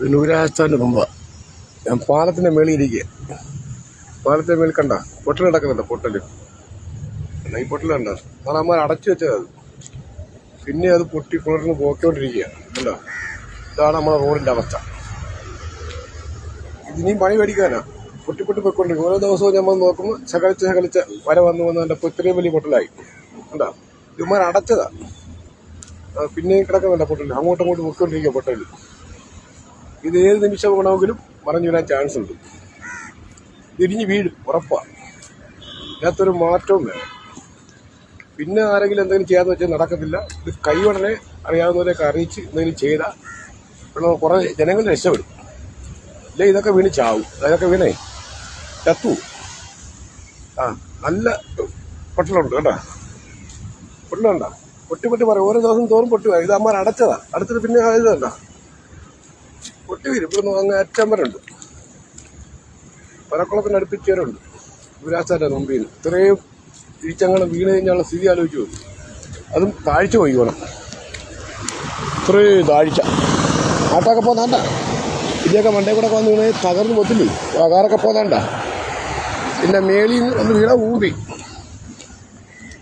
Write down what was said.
നൂരാസ്ഥാന്റെ മുമ്പ്. ഞാൻ പാലത്തിന്റെ മേളിൽ ഇരിക്കുക പാലത്തിന്റെ മേളിൽ കണ്ട. പൊട്ടൽ കിടക്കുന്നുണ്ട് പൊട്ടൽ. ഈ പൊട്ടൽ കണ്ട. നാളെ അടച്ചു വെച്ചത് അത്. പിന്നെ അത് പൊട്ടി പുലർന്ന് പോയിക്കൊണ്ടിരിക്കുക കണ്ടോ? ഇതാണ് നമ്മുടെ റോഡിന്റെ അവസ്ഥ. ഇതിനെയും പണി മേടിക്കാനാ. പൊട്ടി പൊട്ടി പൊയ്ക്കൊണ്ടിരിക്കും. ഓരോ ദിവസവും നമ്മൾ നോക്കുമ്പോൾ ശകലിച്ച് ശകലിച്ച് വര വന്ന് വന്ന് എന്റെ ഇത്രയും വലിയ പൊട്ടലായി. കണ്ടോ? ഇവന്മാർ അടച്ചതാ. പിന്നെയും കിടക്കുന്നുണ്ട് പൊട്ടൽ അങ്ങോട്ടും ഇങ്ങോട്ടും പൊയ്ക്കൊണ്ടിരിക്കുക പൊട്ടൽ ഇത് ഏത് നിമിഷം വേണമെങ്കിലും മറിഞ്ഞു വരാൻ ചാൻസ് ഉണ്ട്. തിരിഞ്ഞ് വീഴും ഉറപ്പാണ് ഇതിനകത്തൊരു മാറ്റവും വേണം. പിന്നെ ആരെങ്കിലും എന്തെങ്കിലും ചെയ്യാന്ന് വെച്ചാൽ നടക്കത്തില്ല. ഇത് കൈവടനെ അറിയാവുന്നവരെയൊക്കെ അറിയിച്ച് എന്തെങ്കിലും ചെയ്താൽ കുറേ ജനങ്ങൾ രക്ഷപ്പെടും. ഇല്ല ഇതൊക്കെ വീണ് ചാവും. അതൊക്കെ വീണേ. ചത്തു. ആ നല്ല പൊട്ടലുണ്ട് കേട്ടോ. പൊട്ടലുണ്ടോ? പൊട്ടി പൊട്ടി പറയും. ഓരോ ദിവസം തോറും പൊട്ടി ഇത് അമ്മ അടച്ചതാ. അടച്ചിട്ട് പിന്നെ ഇത് പൊട്ടി വരും ഇവിടെ അങ്ങ് അറ്റം വരെ ഉണ്ട്. പരക്കുളത്തിന് അടുപ്പിച്ചവരുണ്ട് വിരാസാന്റെ മുമ്പിൽ ഇത്രയും ഇരിച്ചങ്ങനെ വീണ് കഴിഞ്ഞാലുള്ള സ്ഥിതി ആലോചിച്ചു. അതും താഴ്ച പോയിക്കോണം ഇത്രയും താഴ്ച. ആട്ടൊക്കെ പോന്നാണ്ട. ഇതിയൊക്കെ മണ്ടേ കൂടെ വന്ന് വീണ് തകർന്ന് പൊത്തില്ലേ? ആകാറൊക്കെ പോന്നാണ്ട. പിന്നെ മേളിൽ ഒന്ന് വീണ ഊമ്പി